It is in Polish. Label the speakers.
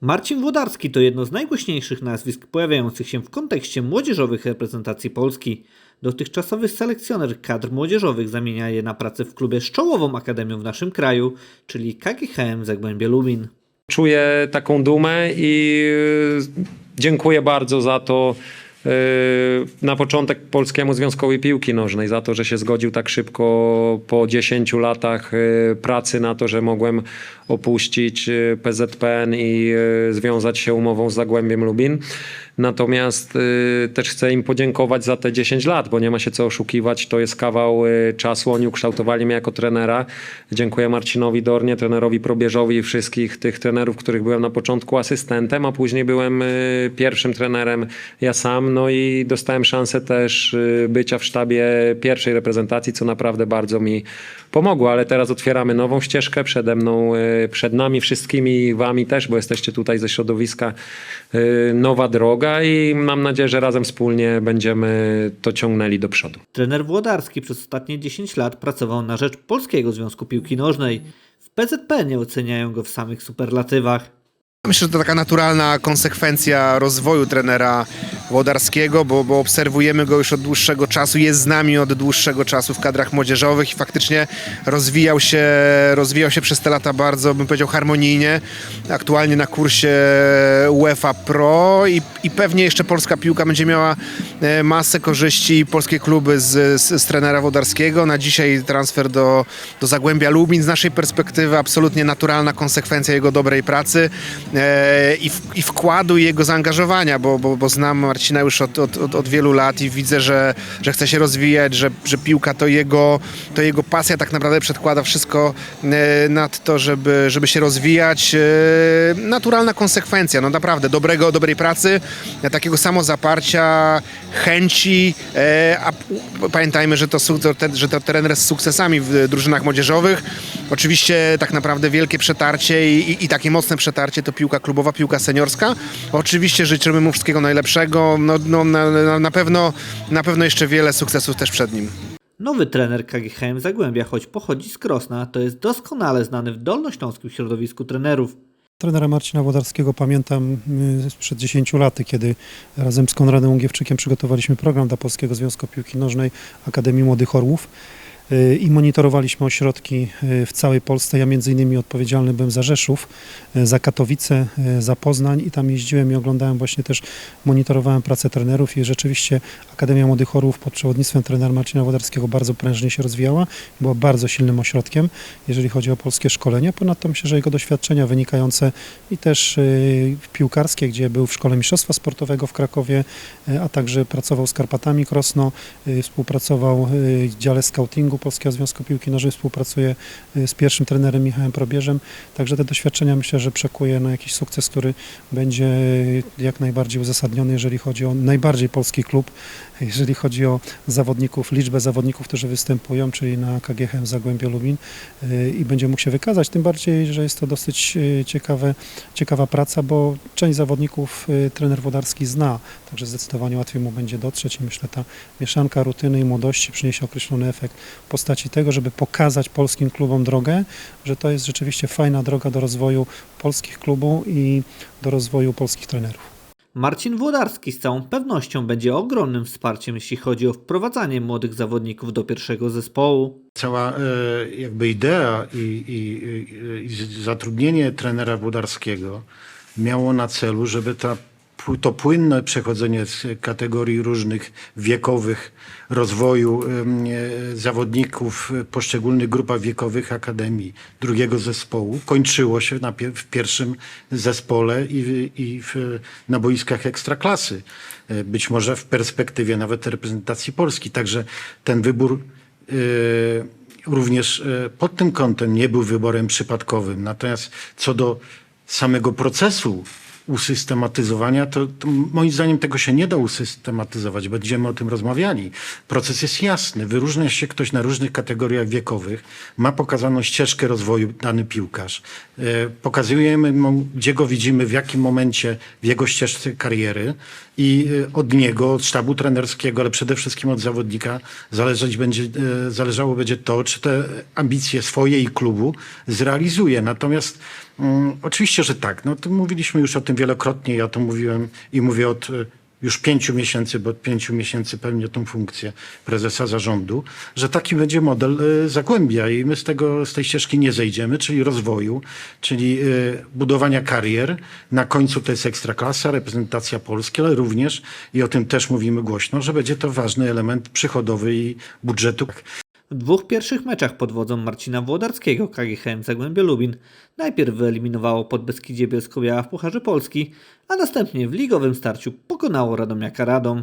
Speaker 1: Marcin Włodarski to jedno z najgłośniejszych nazwisk pojawiających się w kontekście młodzieżowych reprezentacji Polski. Dotychczasowy selekcjoner kadr młodzieżowych zamienia je na pracę w klubie z czołową akademią w naszym kraju, czyli KGHM Zagłębie Lubin.
Speaker 2: Czuję taką dumę i dziękuję bardzo za to na początek Polskiemu Związkowi Piłki Nożnej, za to, że się zgodził tak szybko po 10 latach y, pracy na to, że mogłem opuścić y, PZPN i związać się umową z Zagłębiem Lubin. Natomiast y, też chcę im podziękować za te 10 lat, bo nie ma się co oszukiwać. To jest kawał y, czasu. Oni ukształtowali mnie jako trenera. Dziękuję Marcinowi Dornie, trenerowi Probierzowi i wszystkich tych trenerów, których byłem na początku asystentem, a później byłem y, pierwszym trenerem ja sam. No i dostałem szansę też bycia w sztabie pierwszej reprezentacji, co naprawdę bardzo mi pomogło. Ale teraz otwieramy nową ścieżkę przede mną, przed nami wszystkimi, wami też, bo jesteście tutaj ze środowiska. Nowa droga i mam nadzieję, że razem wspólnie będziemy to ciągnęli do przodu.
Speaker 1: Trener Włodarski przez ostatnie 10 lat pracował na rzecz Polskiego Związku Piłki Nożnej. W PZP nie oceniają go w samych superlatywach.
Speaker 3: Myślę, że to taka naturalna konsekwencja rozwoju trenera Włodarskiego, bo, bo obserwujemy go już od dłuższego czasu, jest z nami od dłuższego czasu w kadrach młodzieżowych i faktycznie rozwijał się, rozwijał się przez te lata bardzo, bym powiedział, harmonijnie. Aktualnie na kursie UEFA Pro i, i pewnie jeszcze polska piłka będzie miała e, masę korzyści polskie kluby z, z, z trenera Włodarskiego. Na dzisiaj transfer do, do Zagłębia Lubin z naszej perspektywy absolutnie naturalna konsekwencja jego dobrej pracy i, w, i wkładu i jego zaangażowania, bo, bo, bo znam Marcina już od, od, od, wielu lat i widzę, że, że chce się rozwijać, że, że piłka to jego, to jego pasja tak naprawdę przedkłada wszystko e, nad to, żeby, żeby się rozwijać. E, naturalna konsekwencja, no naprawdę, dobrego, dobrej pracy, e, takiego samozaparcia, chęci, e, a pamiętajmy, że to, że to trener z sukcesami w drużynach młodzieżowych. Oczywiście tak naprawdę wielkie przetarcie i, i, i takie mocne przetarcie to piłka klubowa, piłka seniorska. Oczywiście życzymy mu wszystkiego najlepszego, no, no, na, na, pewno, na pewno jeszcze wiele sukcesów też przed nim.
Speaker 1: Nowy trener KGHM Zagłębia, choć pochodzi z Krosna, to jest doskonale znany w dolnośląskim środowisku trenerów.
Speaker 4: Trenera Marcina Włodarskiego pamiętam y, sprzed 10 lat, kiedy razem z Konradem Łągiewczykiem przygotowaliśmy program dla Polskiego Związku Piłki Nożnej Akademii Młodych Orłów i monitorowaliśmy ośrodki y, w całej Polsce. Ja między innymi odpowiedzialny byłem za Rzeszów, y, za Katowice, y, za Poznań i tam jeździłem i oglądałem właśnie też, monitorowałem pracę trenerów i rzeczywiście Akademia Młodych Orłów pod przewodnictwem trenera Marcina Włodarskiego bardzo prężnie się rozwijała, była bardzo silnym ośrodkiem, jeżeli chodzi o polskie szkolenie. Ponadto myślę, że jego doświadczenia wynikające i też y, piłkarskie, gdzie był w Szkole Mistrzostwa Sportowego w Krakowie, y, a także pracował z Karpatami Krosno, y, współpracował y, w dziale scoutingu Polskiego Związku Piłki Nożnej, współpracuje y, z pierwszym trenerem Michałem Probierzem, także te doświadczenia myślę, że przekuje na jakiś sukces, który będzie y, jak najbardziej uzasadniony, jeżeli chodzi o najbardziej polski klub, jeżeli chodzi o zawodników, liczbę zawodników, którzy występują, czyli na KGHM Zagłębie Lubin y, i będzie mógł się wykazać, tym bardziej, że jest to dosyć ciekawe, ciekawa praca, bo część zawodników trener Wodarski zna, także zdecydowanie łatwiej mu będzie dotrzeć i myślę, ta mieszanka rutyny i młodości przyniesie określony efekt postaci tego, żeby pokazać polskim klubom drogę, że to jest rzeczywiście fajna droga do rozwoju polskich klubów i do rozwoju polskich trenerów.
Speaker 1: Marcin Włodarski z całą pewnością będzie ogromnym wsparciem, jeśli chodzi o wprowadzanie młodych zawodników do pierwszego zespołu.
Speaker 5: Cała e, jakby idea i, i, i zatrudnienie trenera Włodarskiego miało na celu, żeby ta, to płynne przechodzenie z kategorii różnych wiekowych rozwoju e, zawodników w poszczególnych grupach wiekowych Akademii drugiego zespołu kończyło się na, w pierwszym zespole i, i w, na boiskach ekstraklasy. E, Być może w perspektywie nawet reprezentacji Polski. Także ten wybór e, również e, pod tym kątem nie był wyborem przypadkowym. Natomiast co do samego procesu usystematyzowania, to, to moim zdaniem tego się nie da usystematyzować. Będziemy o tym rozmawiali. Proces jest jasny. Wyróżnia się ktoś na różnych kategoriach wiekowych, ma pokazaną ścieżkę rozwoju dany piłkarz. E, Pokazujemy mu, gdzie go widzimy, w jakim momencie w jego ścieżce kariery i e, od niego, od sztabu trenerskiego, ale przede wszystkim od zawodnika zależeć będzie, e, zależało będzie to, czy te ambicje swoje i klubu zrealizuje. Natomiast oczywiście, że tak. No, to mówiliśmy już o tym wielokrotnie. Ja to mówiłem i mówię od e, już pięciu miesięcy, bo od pięciu miesięcy pełnię tą funkcję prezesa zarządu, że taki będzie model e, Zagłębia i my z, tego, z tej ścieżki nie zejdziemy, czyli rozwoju, czyli e, budowania karier. Na końcu to jest ekstraklasa, reprezentacja Polski, ale również, i o tym też mówimy głośno, że będzie to ważny element przychodowy i budżetu.
Speaker 1: W dwóch pierwszych meczach pod wodzą Marcina Włodarskiego KGHM Zagłębie Lubin najpierw wyeliminowało Podbeskidzie Bielsko-Biała w Pucharze Polski, a następnie w ligowym starciu pokonało Radomiaka Radom.